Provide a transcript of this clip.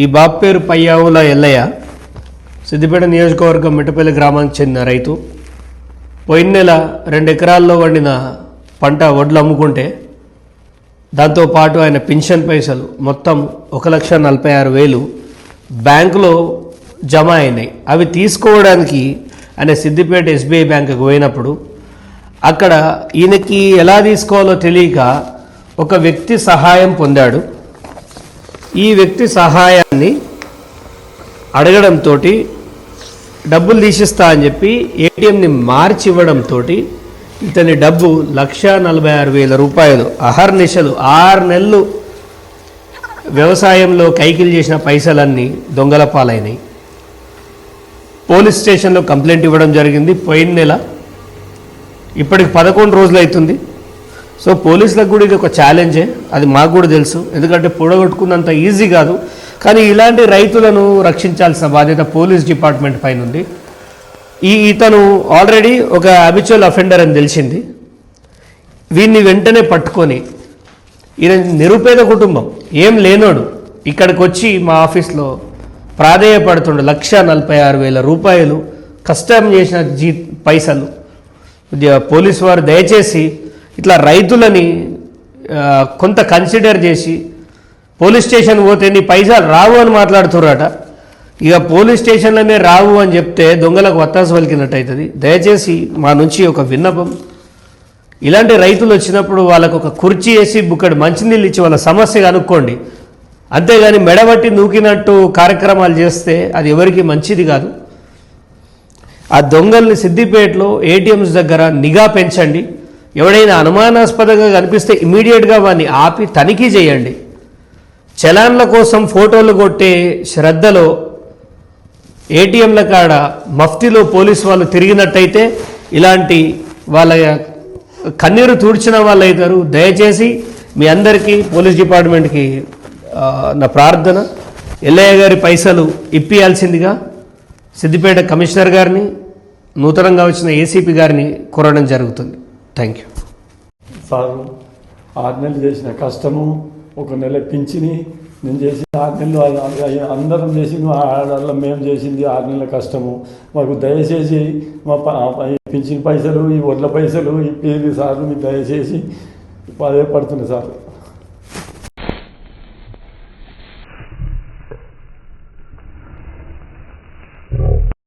ఈ బాబు పేరు పయ్యావుల ఎల్లయ్య సిద్దిపేట నియోజకవర్గం మిట్టపల్లి గ్రామానికి చెందిన రైతు. పోయిన నెల రెండు ఎకరాల్లో వండిన పంట వడ్లు అమ్ముకుంటే దాంతో పాటు ఆయన పెన్షన్ పైసలు మొత్తం ఒక లక్ష నలభై ఆరు వేలు బ్యాంకులో జమ అయినాయి. అవి తీసుకోవడానికి ఆయన సిద్దిపేట ఎస్బీఐ బ్యాంకుకు పోయినప్పుడు అక్కడ ఈయనకి ఎలా తీసుకోవాలో తెలియక ఒక వ్యక్తి సహాయం పొందాడు. ఈ వ్యక్తి సహాయాన్ని అడగడంతో డబ్బులు తీసిస్తా అని చెప్పి ఏటీఎంని మార్చి ఇవ్వడంతో ఇతని డబ్బు లక్ష నలభై ఆరు వేల రూపాయలు అహర్నిశలు ఆరు నెలలు వ్యవసాయంలో కైకిలు చేసిన పైసలన్నీ దొంగల పాలైనాయి. పోలీస్ స్టేషన్లో కంప్లైంట్ ఇవ్వడం జరిగింది. పోయిన నెల ఇప్పటికి పదకొండు రోజులు అవుతుంది సో పోలీసులకు కూడా ఇది ఒక ఛాలెంజే అది మాకు కూడా తెలుసు. ఎందుకంటే పొడగొట్టుకున్నంత ఈజీ కాదు. కానీ ఇలాంటి రైతులను రక్షించాల్సిన బాధ్యత పోలీస్ డిపార్ట్మెంట్ పైన ఉంది. ఈ ఇతను ఆల్రెడీ ఒక అబిచువల్ అఫెండర్ అని తెలిసింది. వీడిని వెంటనే పట్టుకొని ఈయన నిరుపేద కుటుంబం ఏం లేనోడు ఇక్కడికి వచ్చి మా ఆఫీస్లో ప్రాధేయపడుతుండు లక్ష నలభై ఆరు వేల రూపాయలు కష్టం చేసిన జీ పైసలు. పోలీసు పోలీస్ వారు దయచేసి ఇట్లా రైతులని కొంత కన్సిడర్ చేసి పోలీస్ స్టేషన్ పోతే నీ పైసలు రావు అని మాట్లాడుతుర్రట ఇక పోలీస్ స్టేషన్లోనే రావు అని చెప్తే దొంగలకు వత్తాసు పలికినట్టు అవుతుంది. దయచేసి మా నుంచి ఒక విన్నపం. ఇలాంటి రైతులు వచ్చినప్పుడు వాళ్ళకు ఒక కుర్చీ వేసి బుక్కడి మంచినీళ్ళు ఇచ్చి వాళ్ళ సమస్య కనుక్కోండి. అంతేగాని మెడబట్టి నూకినట్టు కార్యక్రమాలు చేస్తే అది ఎవరికి మంచిది కాదు. ఆ దొంగల్ని సిద్దిపేటలో ఏటీఎంస్ దగ్గర నిఘా పెంచండి. ఎవడైనా అనుమానాస్పదంగా కనిపిస్తే ఇమీడియట్గా వాడిని ఆపి తనిఖీ చేయండి. చలాన్ల కోసం ఫోటోలు కొట్టే శ్రద్ధలో ఏటీఎంల కాడ మఫ్తీలో పోలీసు వాళ్ళు తిరిగినట్టయితే ఇలాంటి వాళ్ళ కన్నీరు తూడ్చిన వాళ్ళు అవుతారు. దయచేసి మీ అందరికీ పోలీస్ డిపార్ట్మెంట్కి నా ప్రార్థన. ఎల్లయ్య గారి పైసలు ఇప్పియాల్సిందిగా సిద్దిపేట కమిషనర్ గారిని నూతనంగా వచ్చిన ఏసీపీ గారిని కోరడం జరుగుతుంది. థ్యాంక్ యూ సార్ ఆరు నెలలు చేసిన కష్టము ఒక నెల పింఛని నేను చేసి ఆరు నెలలు అందరం చేసింది మా ఆడవాళ్ళం మేము చేసింది ఆరు నెలల కష్టము. మాకు దయచేసి మా పింఛన్ పైసలు ఈ వడ్ల పైసలు ఈ పేరు సార్ మీకు దయచేసి పదే పడుతుంది సార్.